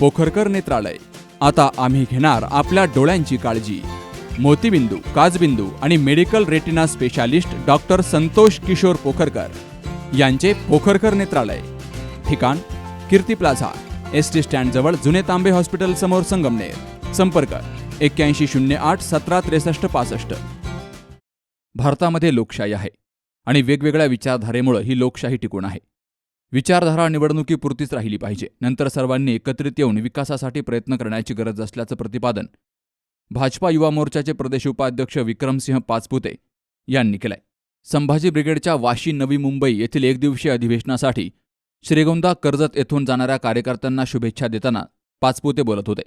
पोखरकर नेत्रालय. आता आम्ही घेणार आपल्या डोळ्यांची काळजी. मोतीबिंदू काजबिंदू आणि medical retina specialist doctor Santosh Kishor Pokharkar यांचे पोखरकर नेत्रालय. ठिकाण कीर्ती प्लाझा एस टी स्टँडजवळ जुने तांबे हॉस्पिटल समोर संगमनेर. संपर्क एक्क्याऐंशी शून्य आठ सतरा त्रेसष्ट पासष्ट. भारतामध्ये लोकशाही आहे आणि वेगवेगळ्या विचारधारेमुळे ही लोकशाही टिकून आहे. विचारधारा निवडणुकीपुरतीच राहिली पाहिजे. नंतर सर्वांनी एकत्रित येऊन विकासासाठी प्रयत्न करण्याची गरज असल्याचं प्रतिपादन भाजपा युवा मोर्चाचे प्रदेश उपाध्यक्ष विक्रमसिंह पाचपुते यांनी केलंय. संभाजी ब्रिगेडच्या वाशी नवी मुंबई येथील एकदिवसीय अधिवेशनासाठी श्रीगोंदा कर्जत येथून जाणाऱ्या कार्यकर्त्यांना शुभेच्छा देताना पाचपुते बोलत होते.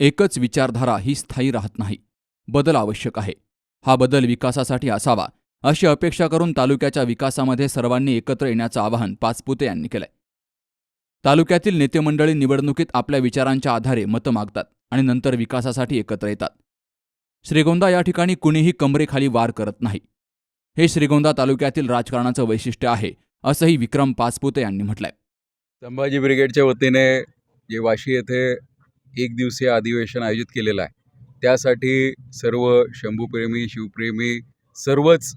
एकच विचारधारा ही स्थायी राहत नाही. बदल आवश्यक आहे. हा बदल विकासासाठी असावा. अशी अपेक्षा करून तालुक्याच्या विकासामध्ये सर्वांनी एकत्र येण्याचं आवाहन पाचपुते यांनी केलंय. तालुक्यातील नेतेमंडळी निवडणुकीत आपल्या विचारांच्या आधारे मतं मागतात आणि नंतर विकासासाठी एकत्र येतात. श्रीगोंदा या ठिकाणी कुणीही कमरेखाली वार करत नाही. हे श्रीगोंदा तालुक्यातील राजकारणाचं वैशिष्ट्य आहे असंही विक्रम पाचपुते यांनी म्हटलंय. संभाजी ब्रिगेडच्या वतीने जे वाशी येथे एक दिवसीय अधिवेशन आयोजित केलेलं आहे त्यासाठी सर्व शंभूप्रेमी शिवप्रेमी सर्वच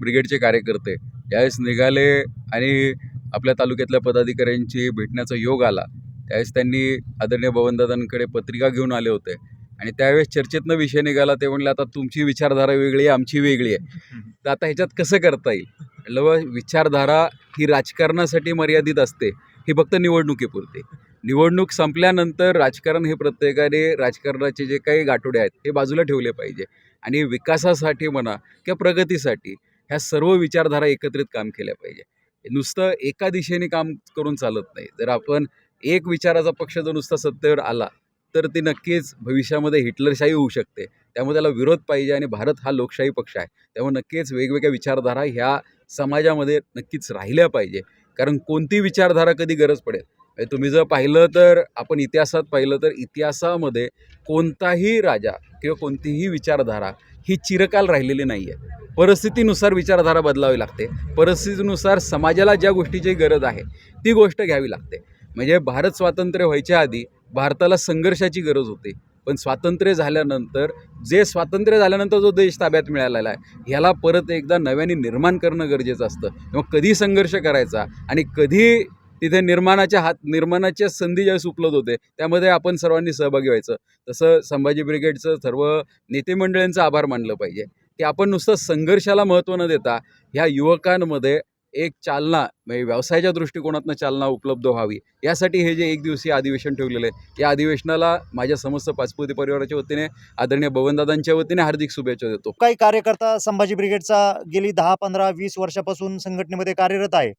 ब्रिगेडचे कार्यकर्ते. यावेळेस निघाले आणि आपल्या तालुक्यातल्या पदाधिकाऱ्यांची भेटण्याचा योग आला. त्यावेळेस त्यांनी आदरणीय भवनदादांकडे पत्रिका घेऊन आले होते. आणि त्यावेळेस चर्चेतनं विषय निघाला ते म्हणले आता तुमची विचारधारा वेगळी आहे आमची वेगळी आहे. तर आता ह्याच्यात कसं करता येईल? म्हटलं बा, विचारधारा ही राजकारणासाठी मर्यादित असते. ही फक्त निवडणुकीपुरते. निवडणूक संपल्यानंतर राजकारण हे प्रत्येकाने राजकारणाचे जे काही गाठोडे आहेत ते बाजूला ठेवले पाहिजे. आणि विकासासाठी म्हणा किंवा प्रगतीसाठी ह्या सर्व विचारधारा एकत्रित काम केल्या पाहिजे. नुसतं एका दिशेने काम करून चालत नाही. जर आपण एक विचाराचा पक्ष जर नुसता सत्तेवर आला तर ती नक्कीच भविष्यामध्ये हिटलरशाही होऊ शकते. त्यामुळे त्याला विरोध पाहिजे आणि भारत हा लोकशाही पक्ष आहे. त्यामुळे नक्कीच वेगवेगळ्या विचारधारा ह्या समाजामध्ये नक्कीच राहिल्या पाहिजे. कारण कोणती विचारधारा कधी गरज पडेल? म्हणजे तुम्ही जर पाहिलं तर आपण इतिहासात पाहिलं तर इतिहासामध्ये कोणताही राजा किंवा कोणतीही विचारधारा ही चिरकाल राहिलेली नाही आहे परिस्थितीनुसार विचारधारा बदलावी लागते. परिस्थितीनुसार समाजाला ज्या गोष्टीची गरज आहे ती गोष्ट घ्यावी लागते. म्हणजे भारत स्वातंत्र्य व्हायच्या आधी भारताला संघर्षाची गरज होती. पण स्वातंत्र्य झाल्यानंतर जे स्वातंत्र्य झाल्यानंतर जो देश ताब्यात मिळालेला आहे ह्याला परत एकदा नव्याने निर्माण करणं गरजेचं असतं. किंवा कधी संघर्ष करायचा आणि कधी तिथे निर्माणाच्या हात निर्माणाच्या संधी ज्यावेळेस उपलब्ध होते त्यामध्ये आपण सर्वांनी सहभागी व्हायचं. तसं संभाजी ब्रिगेडचं सर्व नेतेमंडळींचं आभार मानलं पाहिजे. की आपण नुसतं संघर्षाला महत्त्व न देता ह्या युवकांमध्ये एक चालना म्हणजे व्यवसायाच्या दृष्टिकोनातनं चालना उपलब्ध व्हावी. यासाठी हे जे एक दिवसीय अधिवेशन ठेवलेलं आहे या अधिवेशनाला माझ्या समस्त पाचपुती परिवाराच्या वतीने आदरणीय बवनदादांच्या वतीने हार्दिक शुभेच्छा देतो. काही कार्यकर्ता संभाजी ब्रिगेडचा गेली दहा पंधरा वीस वर्षापासून संघटनेमध्ये कार्यरत आहे.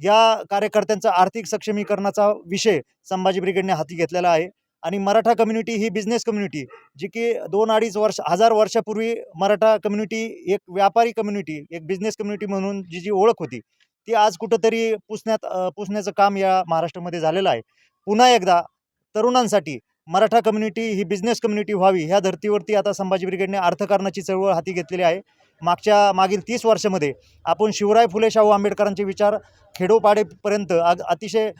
या कार्यकर्त्यांचा आर्थिक सक्षमीकरणाचा विषय संभाजी ब्रिगेडने हाती घेतलेला आहे. आणि मराठा कम्युनिटी ही बिझनेस कम्युनिटी जी की दोन अडीच वर्ष हजार वर्षापूर्वी मराठा कम्युनिटी एक व्यापारी कम्युनिटी एक बिझनेस कम्युनिटी म्हणून जी जी ओळख होती ती आज कुठंतरी पुसण्यात पुसण्याचं काम या महाराष्ट्रामध्ये झालेलं आहे. पुन्हा एकदा तरुणांसाठी मराठा कम्युनिटी ही बिझनेस कम्युनिटी व्हावी ह्या धर्तीवरती आता संभाजी ब्रिगेडने अर्थकारणाची चळवळ हाती घेतलेली आहे. मागच्या मागील तीस वर्षामध्ये आपण शिवराय फुले शाहू आंबेडकरांचे विचार खेडोपाडेपर्यंत अग अतिशय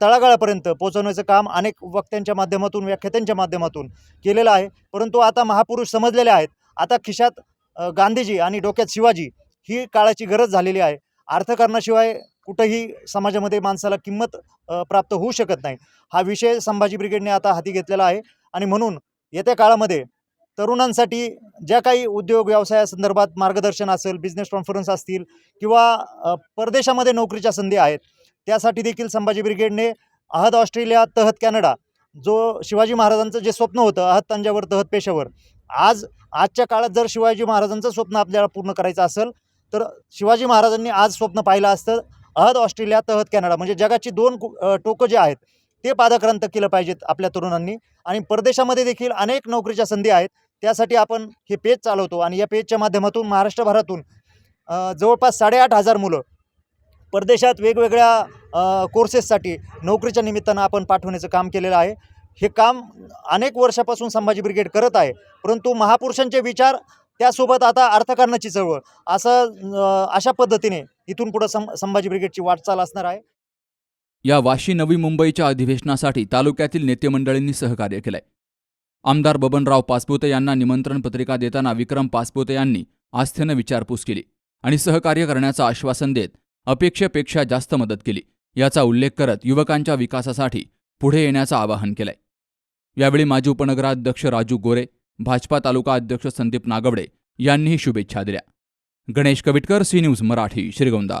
तळागाळापर्यंत पोहोचवण्याचं काम अनेक वक्त्यांच्या माध्यमातून व्याख्यात्यांच्या माध्यमातून केलेलं आहे. परंतु आता महापुरुष समजलेले आहेत. आता खिशात गांधीजी आणि डोक्यात शिवाजी ही काळाची गरज झालेली आहे. अर्थकारणाशिवाय कुठंही समाजामध्ये माणसाला किंमत प्राप्त होऊ शकत नाही. हा विषय संभाजी ब्रिगेडने आता हाती घेतलेला आहे. आणि म्हणून येत्या काळामध्ये तरुणांसाठी ज्या काही उद्योग व्यवसायासंदर्भात मार्गदर्शन असेल बिझनेस कॉन्फरन्स असतील किंवा परदेशामध्ये नोकरीच्या संधी आहेत त्यासाठी देखील संभाजी ब्रिगेडने अहद ऑस्ट्रेलिया तहत कॅनडा जो शिवाजी महाराजांचं जे स्वप्न होतं अहद तंजावर तहत पेशावर आज आजच्या काळात जर शिवाजी महाराजांचं स्वप्न आपल्याला पूर्ण करायचं असेल तर शिवाजी महाराजांनी आज स्वप्न पाहिलं असतं अहद ऑस्ट्रेलिया तहत कॅनडा म्हणजे जगाची दोन कु- टोकं जे आहेत ते पादाक्रांत केलं पाहिजेत आपल्या तरुणांनी. आणि परदेशामध्ये देखील अनेक नोकरीच्या संधी आहेत. त्यासाठी आपण हे पेज चालवतो. आणि या पेजच्या माध्यमातून महाराष्ट्रभरातून जवळपास साडेआठ हजार मुलं परदेशात वेगवेगळ्या कोर्सेससाठी नोकरीच्या निमित्तानं आपण पाठवण्याचं काम केलेलं आहे. हे काम अनेक वर्षापासून संभाजी ब्रिगेड करत आहे. परंतु महापुरुषांचे विचार त्यासोबत आता अर्थकारणाची चळवळ. असं अशा पद्धतीने इथून पुढं सं संभाजी ब्रिगेडची वाटचाल असणार आहे. या वाशी नवी मुंबईच्या अधिवेशनासाठी तालुक्यातील नेतेमंडळींनी सहकार्य केलंय. आमदार बबनराव पासपोते यांना निमंत्रण पत्रिका देताना विक्रम पासपोते यांनी आस्थेनं विचारपूस केली आणि सहकार्य करण्याचं आश्वासन देत अपेक्षेपेक्षा जास्त मदत केली. याचा उल्लेख करत युवकांच्या विकासासाठी पुढे येण्याचं आवाहन केलंय. यावेळी माजी उपनगराध्यक्ष राजू गोरे भाजपा तालुका अध्यक्ष संदीप नागवडे यांनीही शुभेच्छा दिल्या. Ganesh Kavitkar C news Marathi Shrigonda.